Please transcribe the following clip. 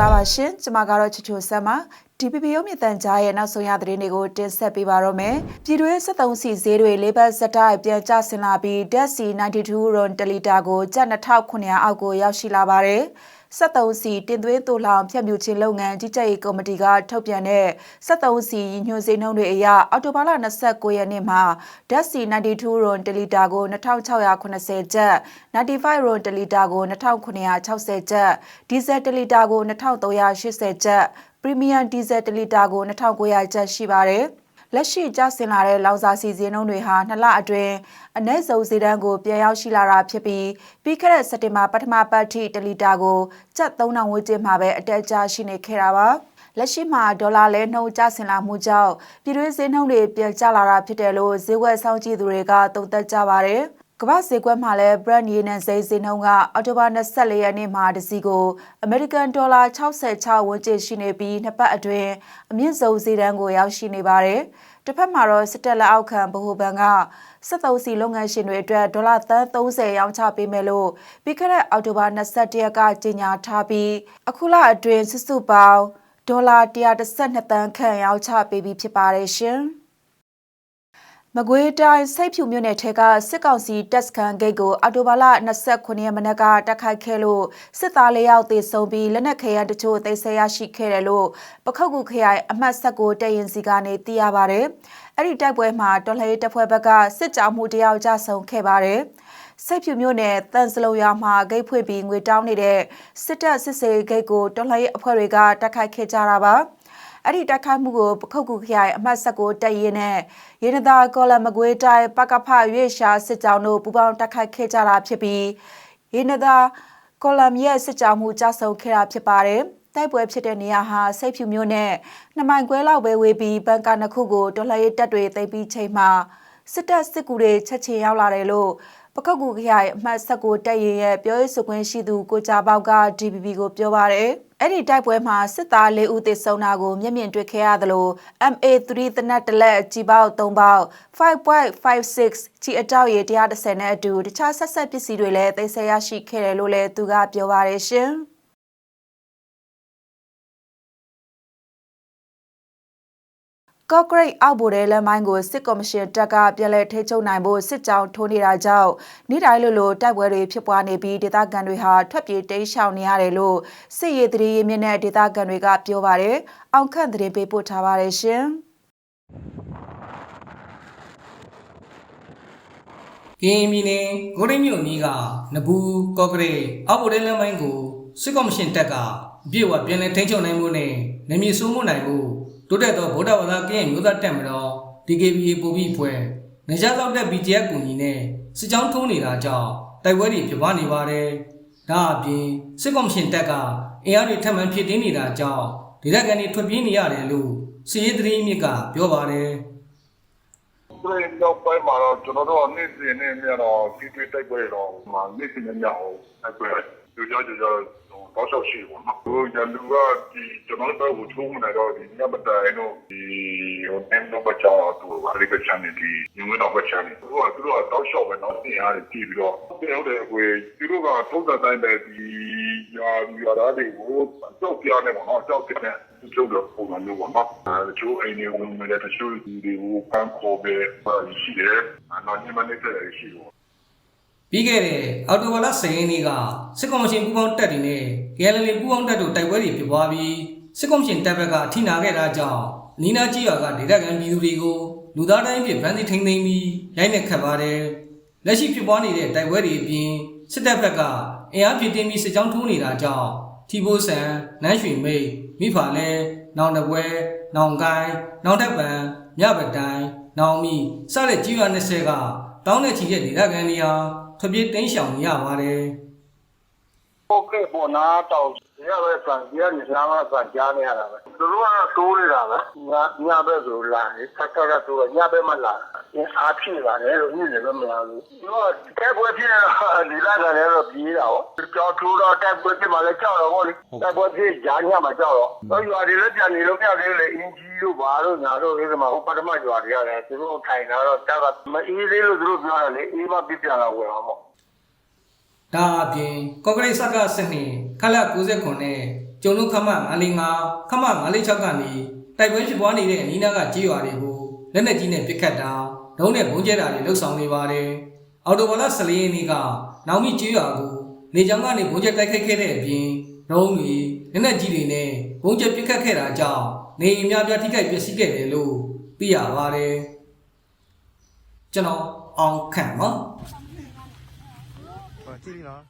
ပါပါရှင်ကျွန်မကတော့ချစ်ချိုဆမ်ပါ ဒီပီပီယုံမြတန်ကြားရဲ့နောက်ဆုံးရသတင်းတွေကိုတင်ဆက်ပေးပါတော့မယ်ပြည်တွင်း73စီဈေးတွေလေးဘတ်စတိုက်ပြန်ကျဆင်းလာပြီးဓာတ်စီ92ရွန်တလီတာကိုကျပ်2900အောက်ကိုရောက်ရှိလာပါတယ်73စီတင်သွင်းတူလောင်ဖြတ်မြူခြင်းလုပ်ငန်းကြီးကြပ်ရေးကော်မတီကထုတ်ပြန်တဲ့73စီညွှန်စိနှုန်းတွေအရအော်တိုဘာလ29ရက်နေ့မှာဓာတ်စီ92ရွန်တလီတာကို2680ကျပ်95ရွန်တလီတာကို2960ကျပ်ဒီဇယ်တလီတာကို2380ကျပ် ပရီမီယံဒီဇယ်တလီတာကို2900ကျပ်ရှိပါတယ်လက်ရှိကျဆင်းလာတဲ့လောင်စာစီစဉ်နှုန်းတွေဟာနှစ်လအတွင်းအနည်းဆုံးဈေးတန်းကိုပြန်ရောက်ရှိလာတာဖြစ်ပြီးပြီးခဲ့တဲ့စက်တင်ဘာပထမပတ်ထိ1လီတာကိုကျပ်3000ဝန်းကျင်မှာပဲအတက်အကျရှိနေခဲ့တာပါလက်ရှိမှာဒေါ်လာလဲနှုန်းကျဆင်းလာမှုကြောင့်ပြည်တွင်းဈေးနှုန်းတွေပြန်ကျလာတာဖြစ်တယ်လို့ဈေးကွက်ဆောင်ကြည့်သူတွေကသုံးသပ်ကြပါတယ် ကမ္ဘာဈေးကွက်မှာလည်း brand ရင်းနဲ့ဈေးဈေးနှုန်းကအောက်တိုဘာ24ရက်နေ့မှာတစ်စီးကို American Dollar 66ဝန်းကျင်ရှိနေပြီးနှစ်ပတ်အတွင်းအမြင့်ဆုံးဈေးတန်းကိုရောက်ရှိနေပါတယ်။တစ်ဖက်မှာတော့စစ်တပ်လက်အောက်ခံဗဟိုဘဏ်က73စီလုပ်ငန်းရှင်တွေအတွက်ဒေါ်လာသန်း30ရောင်းချပေးမယ်လို့ပြီးခဲ့တဲ့အောက်တိုဘာ22ရက်ကကြေညာထားပြီးအခုလအတွင်းစုစုပေါင်းဒေါ်လာ112သန်းခန့်ရောင်းချပေးပြီးဖြစ်ပါတယ်ရှင်။ မကွေးတိုင်းစိတ်ဖြူမြို့နယ်ထဲကစစ်ကောင်စီတပ်စခန်းဂိတ်ကိုအော်တိုဘာလ29ရက်မနက်ကတိုက်ခိုက်ခဲ့လို့စစ်သား၄ယောက်သေဆုံးပြီးလက်နက်ခဲယမ်းတချို့သိမ်းဆည်းရရှိခဲ့တယ်လို့ပခုတ်ကူခရိုင်အမှတ်19တပ်ရင်စီကနေသိရပါဗျ။အဲ့ဒီတိုက်ပွဲမှာတော်လှန်ရေးတပ်ဖွဲ့ဘက်ကစစ်ကြောမှုတယောက်ကြဆုံးခဲ့ပါတယ်။စိတ်ဖြူမြို့နယ်တန်စလုံရွာမှာဂိတ်ဖွင့်ပြီးငွေတောင်းနေတဲ့စစ်တပ်စစ်စေးဂိတ်ကိုတော်လှန်ရေးအဖွဲ့တွေကတိုက်ခိုက်ခဲ့ကြတာပါ။ အဲ့ဒီတိုက်ခိုက်မှုကိုပခုတ်ကူခရိုင်အမှတ်19တပ်ရင်းနဲ့ရင်းသာကောလမကွေးတိုင်းပကဖရွေရှာစစ်ကြောင်းတို့ပူးပေါင်းတိုက်ခိုက်ခဲ့ကြတာဖြစ်ပြီးရင်းသာကောလမ်ရဲ့စစ်ကြောင်းမှုကြဆုံခဲ့တာဖြစ်ပါတယ်တိုက်ပွဲဖြစ်တဲ့နေရာဟာစိတ်ဖြူမျိုးနဲ့နှစ်မိုင်ခွဲလောက်ပဲဝေးပြီးဘန်ကာနှစ်ခုကိုဒေါ်လာရေးတပ်တွေသိမ်းပြီးချိန်မှာစစ်တပ်စစ်ကူတွေချက်ချင်းရောက်လာတယ်လို့ပခုတ်ကူခရိုင်အမှတ်19တပ်ရင်ရဲ့ပြောရေးဆိုခွင့်ရှိသူကိုကြပေါက်က DPP ကိုပြောပါတယ်။ အဲ့ဒီတိုက်ပွဲမှာစစ်သား၄ဦးသေဆုံးတာကိုမျက်မြင်တွေ့ခဲ့ရသလို MA3 တနက်တလက်ကြီးပေါက်3ပေါက်5.56ကြီးအတောက်ရေ130နဲ့အတူတခြားဆက်ဆက်ပစ္စည်းတွေလည်းသိမ်းဆည်းရရှိခဲ့တယ်လို့လည်းသူကပြောပါတယ်ရှင်။ ကော့ဂရိတ်အောက်ဘိုတဲလမ်းမိုင်းကိုစစ်ကော်မရှင်တပ်ကပြည်လဲထိချုပ်နိုင်ဖို့စစ်ကြောင်းထိုးနေတာကြောင့်နေ့တိုင်းလိုလိုတိုက်ပွဲတွေဖြစ်ပွားနေပြီးဒေသခံတွေဟာထွက်ပြေးတိမ်းရှောင်နေရတယ်လို့စစ်ရေးတရေမြင့်တဲ့ဒေသခံတွေကပြောပါတယ်။အောင်ခန့်တရေပေးပို့ထားပါတယ်ရှင်။ကရင်ပြည်နယ်ကိုရိမြို့နီးကနဘူးကော့ကရိတ်အောက်ဗိုလ်တဲလမ်းပိုင်းကိုစစ်ကော်မရှင်တပ်ကအပြည့်အဝပြန်လည်ထိန်းချုပ်နိုင်မှုနဲ့နေမြေစိုးမှုနိုင်မှု တိုးတက်သောဗုဒ္ဓဘာသာကရင်မျိုးသားတပ်မတော် DKBA ပူပြီးဖွဲ့နေကြသောက်တဲ့ BGF ကူညီနဲ့စစ်ကြောင်းထိုးနေတာကြောင့်တိုက်ပွဲတွေဖြစ်ပွားနေပါတယ်။ဒါအပြင်စစ်ကော်မရှင်တပ်ကအင်အားတွေထပ်မံဖြစ်တင်းနေတာကြောင့်ဒေသခံတွေထွက်ပြေးနေရတယ်လို့စီရေးသတင်းမြစ်ကပြောပါတယ်။ဆိုရင်တော့ပိုင်းမှာတော့ကျွန်တော်တို့နေ့စဉ်နဲ့မြတော့ဒီတွေ့တိုက်ပွဲတော့မှာနေ့စဉ်နဲ့မြအောင်တိုက်ပွဲကြိုကြကြကြတော့ တော့ဆောက်ရှိပါတော့။ဟိုရလူကဒီကျွန်တော်တို့ကိုထုံးနေတော့ဒီညမတိုင်တော့ဒီဟိုတန်းတော့ကြောင်းတော့ဗာလိကချန်နေဒီညမတော့ချန်နေသူကသူတို့ကတော့ရှော့ပဲတော့တင်အားကြည့်ပြီးတော့ပြောတယ်ကိုသူတို့ကထုံးတဲ့တိုင်းပဲဒီရာရာသားတွေကိုကြောက်ပြနေမှာတော့ကြောက်ပြနေကျုပ်တို့ပုံစံမျိုးပေါ့နော်အဲကျိုးအိမ်တွေဝင်နေတဲ့တချို့ဒီတွေကိုပန်းခေါ်ပဲရှိတယ်အနောက်ညမနေတဲ့ရှိတော့ ပြီးခဲ့တဲ့အော်တိုဝါလာ10ရက်နေ့ကစစ်ကော်မရှင်ပူးပေါင်းတပ်တွေနဲ့ KLL ပူးပေါင်းတပ်တို့တိုက်ပွဲတွေဖြစ်ပွားပြီးစစ်ကော်မရှင်တပ်ဘက်ကထိနာခဲ့တာကြောင့်နီနာကြီးရွာကဒေသခံပြည်သူတွေကိုလူသားတိုင်းဖြစ်ဗန်းစီထိန်သိမ်းပြီးရိုက်နှက်ခတ်ပါတယ်။လက်ရှိဖြစ်ပွားနေတဲ့တိုက်ပွဲတွေအပြင်စစ်တပ်ဘက်ကအင်အားပြည့်တင်ပြီးစစ်ကြောင်းထိုးနေတာကြောင့်ထီဘိုးဆန်နန်းရွှေမိတ်မိဖာလဲနောင်တပွဲနောင်ကိုင်းနောင်တက်ပံမြပတိုင်းနောင်မီစတဲ့ကြီးရွာ20ကတောင်းတဲ့ချီတဲ့ဒေသခံတွေဟာ ထွက်ပြေးတိမ်းရှောင်နေရပါတယ်ဟုတ်ကဲ့ပေါ်နာတော့ရပဲဆန်ရနေလာမှဆန်ကြားနေရတာပဲသူတို့ကတိုးနေ တာပဲညညဘက်ဆိုလာတယ်ဆက်တော့တော့ညဘက်မှလာအားဖြည့်လာတယ်လို့ညနေပဲမလာဘူးသူကတက်ပွဲဖြစ်နေလာတယ်တော့ပြေးတာဟောကြောက်ထိုးတော့တက်ပွဲဖြစ်မှလည်းကြောက်တော့ဟောလေတက်ပွဲဖြစ်ဂျာညမှာကြောက်တော့တော့ရွာတွေလည်းပြန်နေလို့မြောက်လေးလေအင်ကြီးတို့ဘာတို့ညာတို့ဒီမှာဟိုပထမရွာတွေရတယ်သူတို့ထိုင်တာတော့တက်ကမအေးသေးလို့သူတို့ပြောတယ်လေအေးမပြပြန်လာဝင်အောင်ပေါ့ဒါအပြင်ကော့ကရိတ်စကစနစ်ခလ69နဲ့ကျုံတို့ခမ905ခမ906ကနေ တိုက်ပွဲဖြစ်ပွားနေတဲ့အနီးနားကကြေးရွာတွေကိုလက်နက်ကြီးနဲ့ပစ်ခတ်တာဒုံးနဲ့ဘုံကျဲတာတွေလှုပ်ဆောင်နေပါတယ်။အော်တိုဘာလ14ရက်နေ့ကနောက်မိကြေးရွာကိုနေကြောင်ကနေဘုံကျဲတိုက်ခိုက်ခဲ့တဲ့အပြင်ဒုံးတွေလက်နက်ကြီးတွေနဲ့ဘုံကျဲပစ်ခတ်ခဲ့တာကြောင့်နေအိမ်များပြားထိခိုက်ပျက်စီးခဲ့တယ်လို့သိရပါတယ်။ကျွန်တော်အောင်ခန့်ပါဟောကြည့်ပြီနော်